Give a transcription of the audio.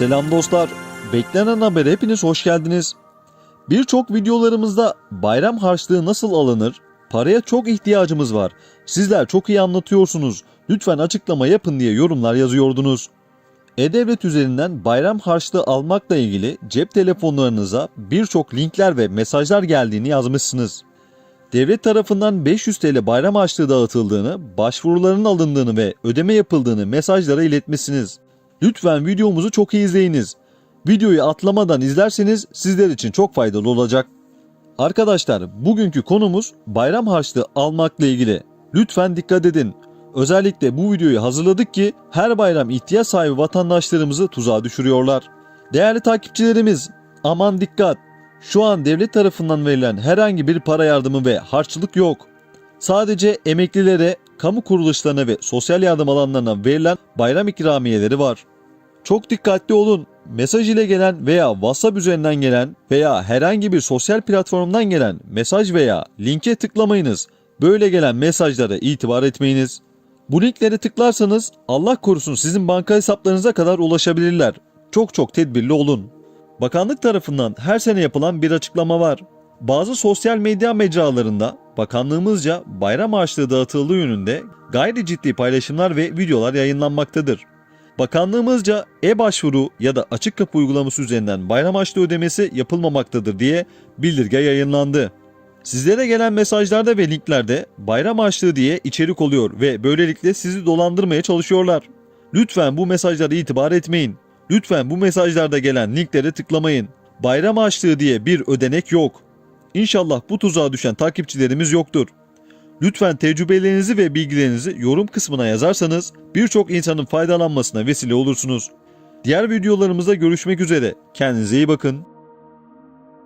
Selam dostlar. Beklenen habere hepiniz hoş geldiniz. Birçok videolarımızda bayram harçlığı nasıl alınır? Paraya çok ihtiyacımız var. Sizler çok iyi anlatıyorsunuz. Lütfen açıklama yapın diye yorumlar yazıyordunuz. E-Devlet üzerinden bayram harçlığı almakla ilgili cep telefonlarınıza birçok linkler ve mesajlar geldiğini yazmışsınız. Devlet tarafından 500 TL bayram harçlığı dağıtıldığını, başvuruların alındığını ve ödeme yapıldığını mesajlara iletmişsiniz. Lütfen videomuzu çok iyi izleyiniz. Videoyu atlamadan izlerseniz sizler için çok faydalı olacak. Arkadaşlar bugünkü konumuz bayram harçlığı almakla ilgili. Lütfen dikkat edin. Özellikle bu videoyu hazırladık ki her bayram ihtiyaç sahibi vatandaşlarımızı tuzağa düşürüyorlar. Değerli takipçilerimiz aman dikkat. Şu an devlet tarafından verilen herhangi bir para yardımı ve harçlık yok. Sadece emeklilere, kamu kuruluşlarına ve sosyal yardım alanlarına verilen bayram ikramiyeleri var. Çok dikkatli olun. Mesaj ile gelen veya WhatsApp üzerinden gelen veya herhangi bir sosyal platformdan gelen mesaj veya linke tıklamayınız. Böyle gelen mesajlara itibar etmeyiniz. Bu linklere tıklarsanız Allah korusun sizin banka hesaplarınıza kadar ulaşabilirler. Çok çok tedbirli olun. Bakanlık tarafından her sene yapılan bir açıklama var. Bazı sosyal medya mecralarında bakanlığımızca bayram harçlığı dağıtıldığı yönünde gayri ciddi paylaşımlar ve videolar yayınlanmaktadır. Bakanlığımızca e-başvuru ya da açık kapı uygulaması üzerinden bayram harçlığı ödemesi yapılmamaktadır diye bildirge yayınlandı. Sizlere gelen mesajlarda ve linklerde bayram harçlığı diye içerik oluyor ve böylelikle sizi dolandırmaya çalışıyorlar. Lütfen bu mesajlara itibar etmeyin. Lütfen bu mesajlarda gelen linklere tıklamayın. Bayram harçlığı diye bir ödenek yok. İnşallah bu tuzağa düşen takipçilerimiz yoktur. Lütfen tecrübelerinizi ve bilgilerinizi yorum kısmına yazarsanız birçok insanın faydalanmasına vesile olursunuz. Diğer videolarımızda görüşmek üzere. Kendinize iyi bakın.